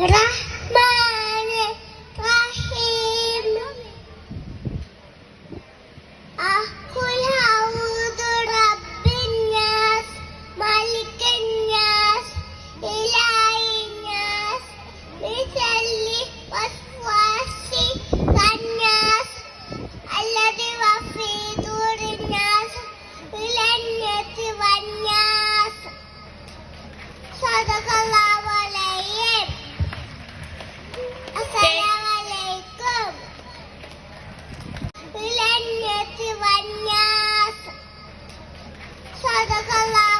الرحمن الرحيم قل أعوذ رب الناس ملك الناس إله الناس من شر وسواس الناس. الذي وفي دور الناس الجنة والناس. صدق الله 跳这个啦啦。